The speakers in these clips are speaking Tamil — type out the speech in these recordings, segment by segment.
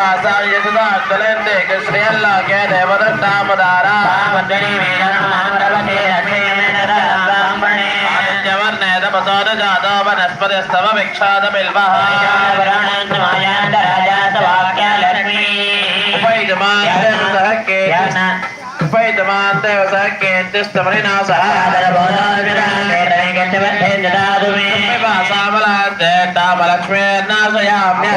துளர்ந்து கிருஷ்ணல்லா கே தேவதத்தாமதாரா மஞ்சரி வீரன் மண்டலகே அக்ஷயமேனராம்பணே ஆதித்யவர்ணேத பசோத ஜாதோ வனஸ்பதிஸ்தவ விக்ஷாத பில்வஹ வரணன் மாயாண்ட ராஜாச வாக்கிய லக்ஷ்மி உபைதமான் சஹக்கே உபைதமான் தேவ சஹக்கே திஸ்தமரினா சஹாதர போதாவிராமே ரங்கத்தவத்தே ஜதாதுமே வாசாமலாத்தே தாமலக்ஷ்மே நாசயாம்ய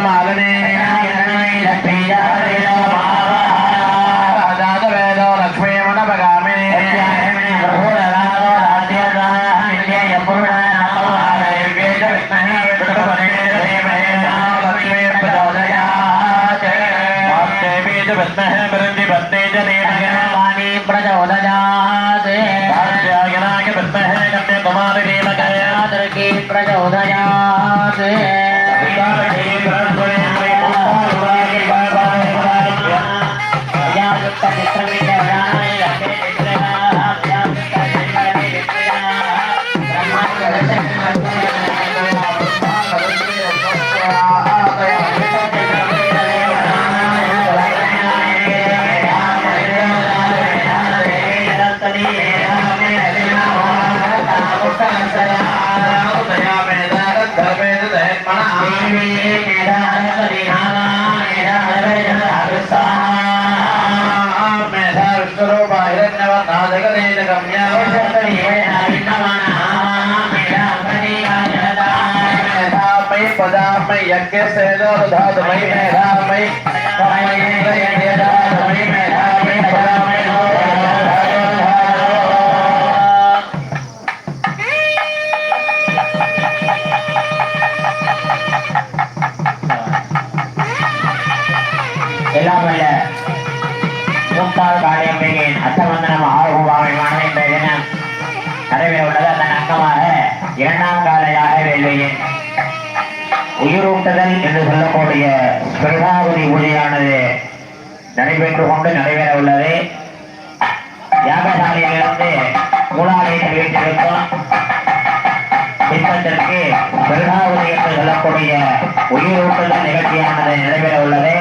மாதவனே சேதோ தாது மை மேதாமை தமையே தாது மை மேதாமை பதாமை பிரதாபதி பூஜையானது நடைபெற்றுக் கொண்டு நடைபெற உள்ளது யாகசாலையிலிருந்து மூலாலயத்தில் வீட்டிற்கும் பின்பத்திற்கு பிரதாபதி என்று சொல்லக்கூடிய உயிரூட்டல் நிகழ்ச்சியானது நடைபெற உள்ளது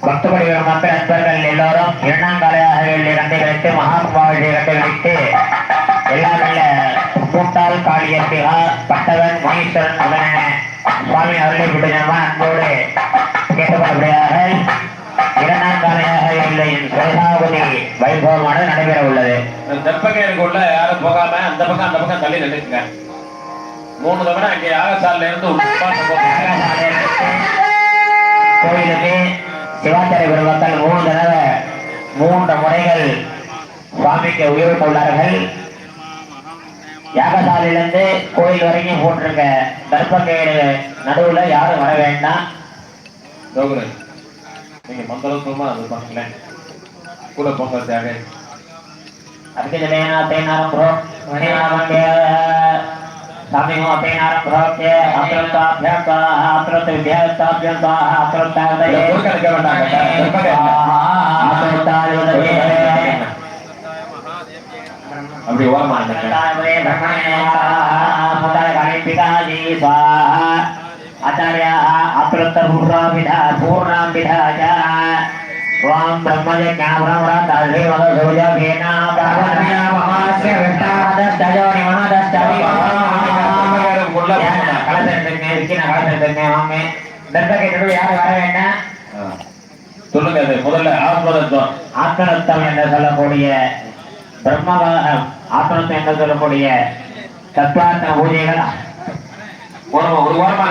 பக்தபடி மக்கள் நண்பர்கள் எல்லோரும் இரண்டாம் காலையாக வேண்டிய கண்டை கழித்து மகாத்மாவுடைய கண்டை கழித்து எல்லாம் நல்ல கூட்டால் காளியத்திகா பட்டவன் முனீஸ்வரன் முதலான சுவாமி அருளை விட்டுமா அன்போடு கேட்டுக்கொள்ளப்படுகிறார்கள் இரண்டாம் காலையாக இல்லை சுரேதாபதி வைபவமானது நடைபெற உள்ளது தெப்பகையருக்குள்ள யாரும் போகாம அந்த பக்கம் அந்த பக்கம் தள்ளி நின்றுங்க மூணு தவிர அங்கே யாகசாலையில இருந்து. கோயிலுக்கு சிவாச்சாரிய பெருமக்கள் மூணு தடவை மூன்று முறைகள் சுவாமிக்கு உயிரிட்டுள்ளார்கள் யாகசாலையிலிருந்து கோயில் வரைக்கும் போட்டிருக்க கர்ப்பக்கேடு நடுவுல யாரும் வர வேண்டாம். தோகுரன் நீங்க மந்திரத்துவமா அது பண்ணுங்களேன் கூட போங்க தேவை. அதுக்கு ஜனேனா தேனாரம் புரோ மணிநாமண்டே சாமிஹோ தேனாரம் புரோக்ய அப்ரத்தாபியந்தா அப்ரத்த வித்யாஸ்தாபியந்தா அப்ரத்தாவதே குறுக்க இருக்க வேண்டாம் தெப்பகையர்ல. அப்படி ஓரமா ஆச்சாரியா அப்ரத்த பூர்ணாபிதா சொல்லுங்க முதல்ல ஆத்மதத்துவம் ஆத்மதத்துவம் என்று சொல்லக்கூடிய பிரம்மவாதம் ஆத்மரத்தம் என்று சொல்லக்கூடிய தத்வார்த்த பூஜைகள். ஓரமா ஒரு வாரமா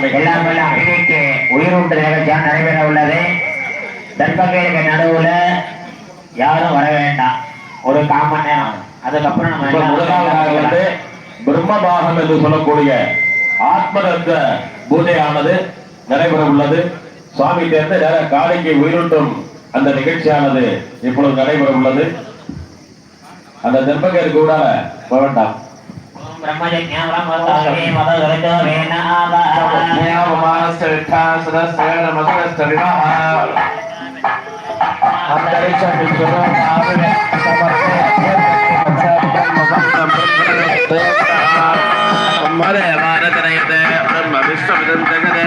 நிகழ்ச்சியாக நடைபெற உள்ளது. தர்பகேருக்கு நடுவுல யாரும் வர வேண்டாம். ஒரு கால் மணி நேரம். அதுக்கப்புறம் நம்ம வந்து பிரம்மபாகம் என்று சொல்லக்கூடிய ஆத்மரத்த பூஜையானது நடைபெற உள்ளது. சுவாமி தேர்ந்து நேர காலைக்கு உயிரூட்டும் அந்த நிகழ்ச்சியானது இப்பொழுது நடைபெற உள்ளது அந்த தென்பகர் கூட போக வேண்டாம் ஓம் பிரம்மயஜ்ஞம் பிரம்மதாவே மதகரஜோ வேணாவஹ. ज्ञापमानस्य विद्धासदस्य नमस्कस्य विवाह अन्तरिक्षं विश्वं आविवे मरे भारतनयते ब्रह्म विश्वमिदं जगते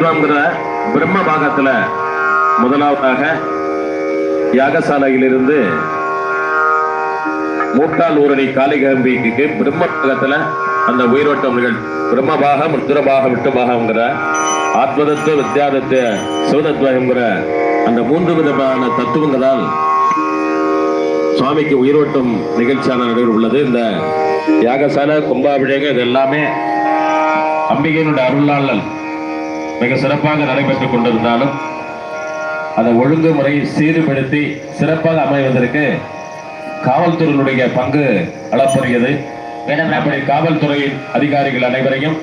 தத்துவங்கிற பிரம்ம பாகத்துல முதலாவதாக யாகசாலையிலிருந்து மூட்டால் ஊரணி காளிகம்பிக்கு பிரம்ம பாகத்துல அந்த உயிரோட்டம் நிகழ் பிரம்ம பாகம் ருத்ரபாகம் விட்டுபாகம்ங்கிற ஆத்மதத்துவ வித்யாதத்துவ சிவதத்துவங்கிற அந்த மூன்று விதமான தத்துவங்களால் சுவாமிக்கு உயிரோட்டம் நிகழ்ச்சியான நடைபெற உள்ளது. இந்த யாகசாலை கும்பாபிஷேகம் இது எல்லாமே அம்பிகையினுடைய அருளாளல் மிக சிறப்பாக நடைபெற்றுக் கொண்டிருந்தாலும் அதை ஒழுங்குமுறை சீர்படுத்தி சிறப்பாக அமைவதற்கு காவல்துறையினுடைய பங்கு அளப்பரியது. அப்படி காவல்துறையின் அதிகாரிகள் அனைவரையும்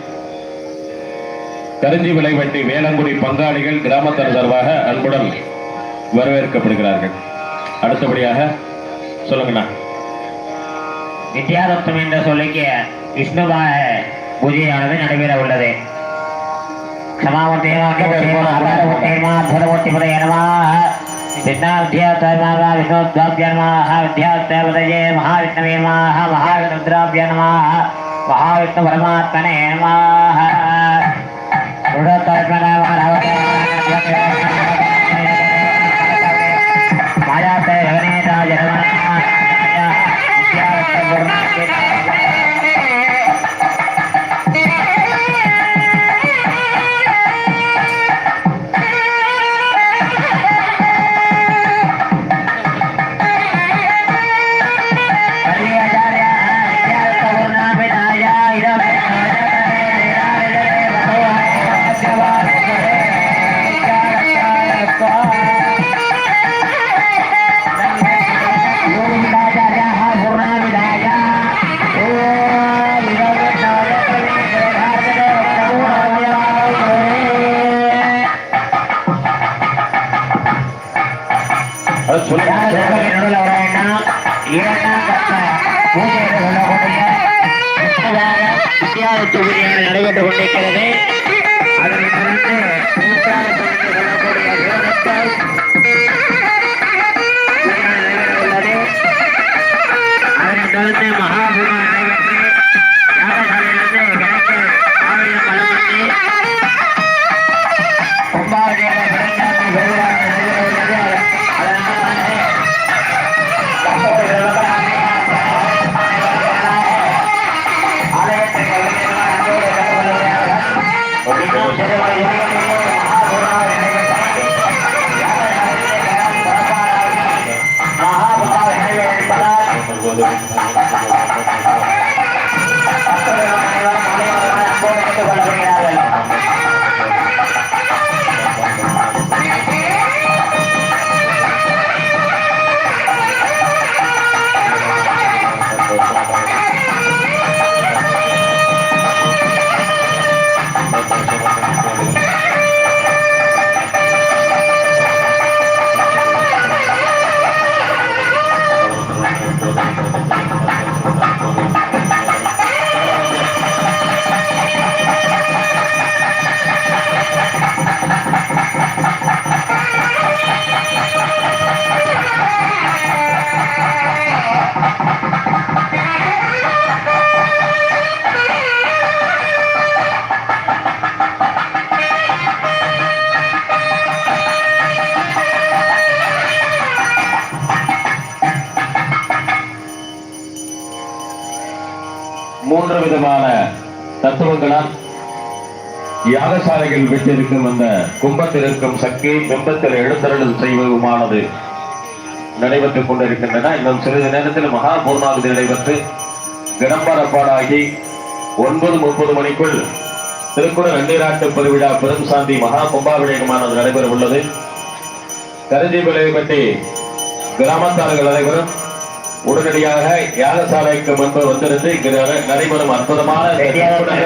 கருஞ்சி விளைவட்டி வேளங்குடி பங்காளிகள் கிராமத்தினர் சார்பாக அன்புடன் வரவேற்கப்படுகிறார்கள். அடுத்தபடியாக சொல்லுங்கண்ணா. வித்யாரத்தம் என்ற சொல்லிக்கு விஷ்ணுபாக பூஜையானது நடைபெற உள்ளது విష్ణోద్భ్యన్మాహవిద్యాదేవతయే మహావిష్ణవే మాహ మహావిష్ణుద్రాభ్య నమ మహావిష్ణు పరమాత్మనే నమ அது சொல்லுங்க நடைபெற்றுக் கொண்டிருக்கிறது அதனைத் தொடர்ந்து நூற்றாண்டு தத்துவங்களால் யாகசாலைகள் பெற்றிருக்கும் அந்த கும்பத்தில் இருக்கும் சக்தி பிம்பத்தில் எழுந்தருள் செய்வதுமானது நடைபெற்றுக் கொண்டிருக்கின்றன. இன்னும் சிறிது நேரத்தில் மகா பூர்ணாகுதி நடைபெற்று கிடம்பரப்பாடாகி ஒன்பது முப்பது மணிக்குள் திருக்குறள் நன்னீராட்டு பெருவிழா பெரும் சாந்தி மகா கும்பாபிஷேகமானது நடைபெற உள்ளது கருஞ்சிபலை பற்றி கிராமத்தார்கள் அனைவரும் உடனடியாக யாகசாலைக்கு முன்பு வந்திருந்து இங்கு நடைபெறும் அற்புதமான இந்த திருக்குறள்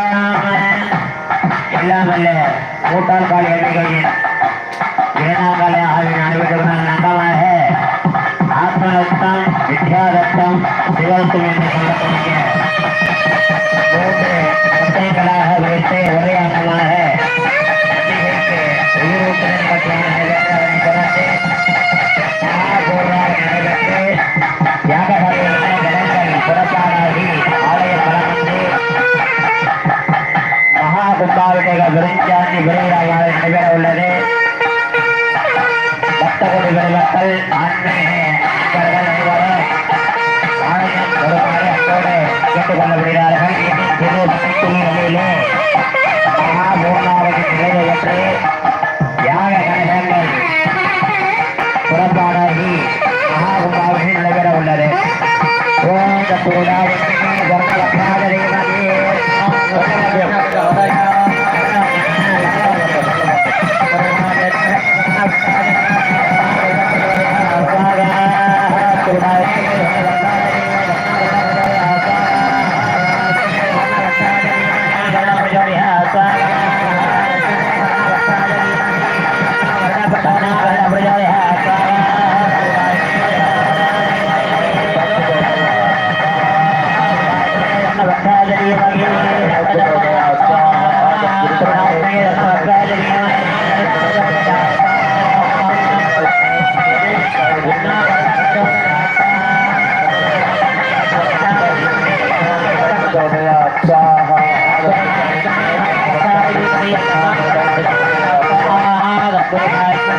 கூட்டால்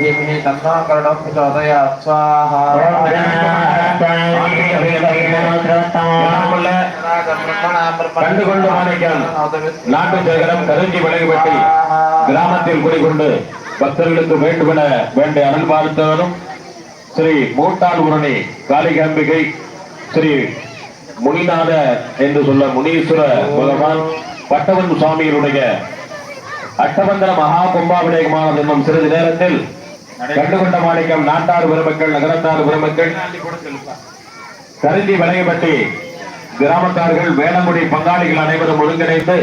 धीमहि तन्नो करणं प्रचोदयात् स्वाहा கண்டு கொண்டு மாணிக்கம் நாட்டு சேகரம் கருஞ்சி விலகுபட்டி கிராமத்தில் குடிகொண்டு பக்தர்களுக்கு வேண்டுமென வேண்டிய அருள் பார்த்தவரும் ஸ்ரீ மூட்டால் உரணி காளிகாம்பிகை ஸ்ரீ முனிநாத என்று சொல்ல முனீஸ்வர பகவான் பட்டவன் சுவாமியினுடைய அட்டபந்தர மகா கும்பாபிஷேகமானது என்னும் சிறிது நேரத்தில் கண்டுகொண்ட மாணிக்கம் நாட்டார் பெருமக்கள் நகரத்தார் பெருமக்கள். கருந்தி வளையப்பட்டி கிராமத்தார்கள் வேளங்குடி பங்காளிகள் அனைவரும் ஒருங்கிணைந்து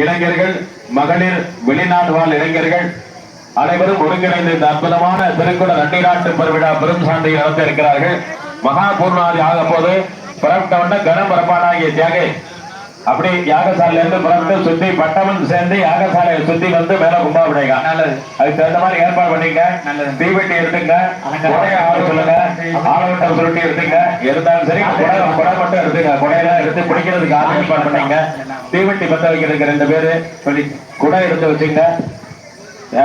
இளைஞர்கள் மகளிர் வெளிநாடு வாழ் இளைஞர்கள் அனைவரும் ஒருங்கிணைந்து இந்த அற்புதமான திருக்குட நன்னீராட்டு பெருவிழா பெரும் சான்றை நடத்த இருக்கிறார்கள். மகா பூர்ணாதி ஆகும் போது புறப்பட்டவன கனம் பரப்பானாகிய தியாகை அப்படி யாகசாலையில இருந்து புறப்பட்டு சுத்தி பட்டவன் சேர்ந்து யாகசாலையை சுத்தி வந்து மேல கும்பாபிடேகம் நல்லது. அதுக்கு தகுந்த மாதிரி ஏற்பாடு பண்ணிங்க நல்லது. தீவெட்டி எடுத்துங்க. குடைய ஆள சொல்லுங்க. ஆளவட்டம் சுருட்டி எடுத்துங்க. இருந்தாலும் சரி குடை குடை மட்டும் எடுத்துங்க. குடையெல்லாம் எடுத்து பிடிக்கிறதுக்கு ஆள் ஏற்பாடு பண்ணீங்க தீவெட்டி பத்த வைக்கிறதுக்கு ரெண்டு பேரு. சொல்லி குடை எடுத்து வச்சுங்க.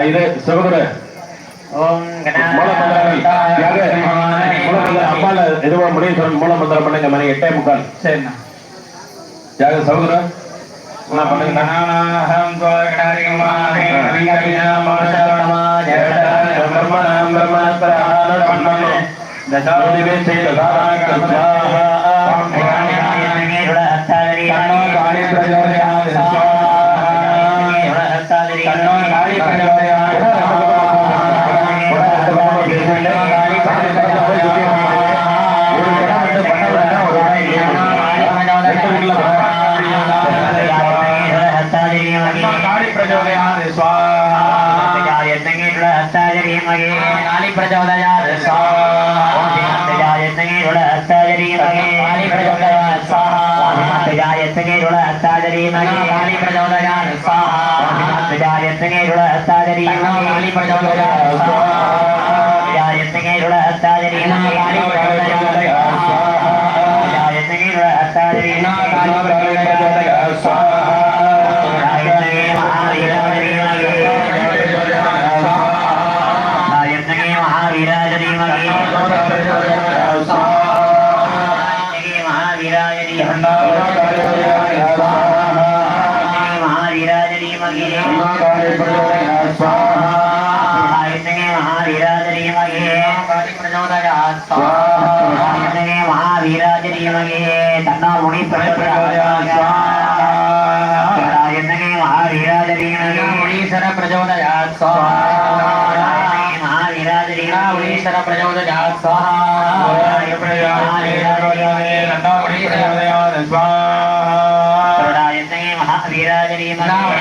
இது சிவகுரு. மூலமந்திரம். அம்மால எதுவா முடியும் மூலமந்திரம் பண்ணுங்க. மணி எட்டே முக்கால். சரிண்ணா. தியாக சகோதர என்ன பண்ணுங்க பிரம்மணம் பிரம்மணம் தசாதிவே செய்த காளி பிரஜோதயாத் கண்ணோ காளி காளி प्रचोदयात् स्वाहा ॐ हिमन्तजायते रुणहस्ताजरीमहे काली प्रचोदयात् स्वाहा ॐ हिमन्तजायते रुणहस्ताजरीमहे काली प्रचोदयात् स्वाहा ॐ हिमन्तजायते रुणहस्ताजरीमहे काली प्रचोदयात् महावीराजनीयमगे तन्नो मुनि प्रचोदयात् स्वाहा महावीराजनीयमगे मुनीश्वर प्रचोदयात् स्वाहा महावीराजनीयमगे मुनीश्वर प्रचोदयात् स्वाहा महावीराजनीयमगे तन्नो मुनि प्रचोदयात् स्वाहा महावीराजनीयमगे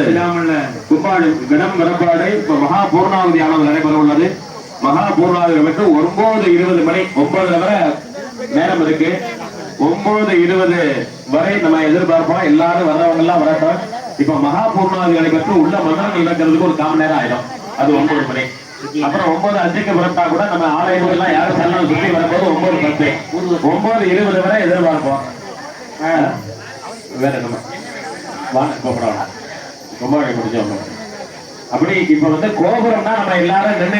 கும்பாடு கடம் வரப்பாடு இப்ப மகா பூர்ணாவதி ஆனது நடைபெற உள்ளது மகா பூர்ணாவதி மட்டும் ஒன்பது இருபது மணி ஒன்பதுல வரை நேரம் இருக்கு. ஒன்பது இருபது வரை நம்ம எதிர்பார்ப்போம். எல்லாரும் வர்றவங்க எல்லாம் வரட்டும். இப்ப மகா பூர்ணாவதி நடைபெற்று உள்ள மந்திரம் இழக்கிறதுக்கு ஒரு காம நேரம் ஆயிடும். அது ஒன்பது மணி. அப்புறம் ஒன்பது அஞ்சுக்கு புறப்பட்டா கூட நம்ம ஆலயங்கள் எல்லாம் யாரும் செல்லாம் சுற்றி வரும்போது ஒன்பது பத்து. ஒன்பது இருபது வரை எதிர்பார்ப்போம். ஆ, வேற நம்ம வாங்க கோபுரம் ரொம்ப முடிஞ்சவங்க அப்படி இப்ப வந்து கோபுரம்னா நம்ம எல்லாரும் நின்று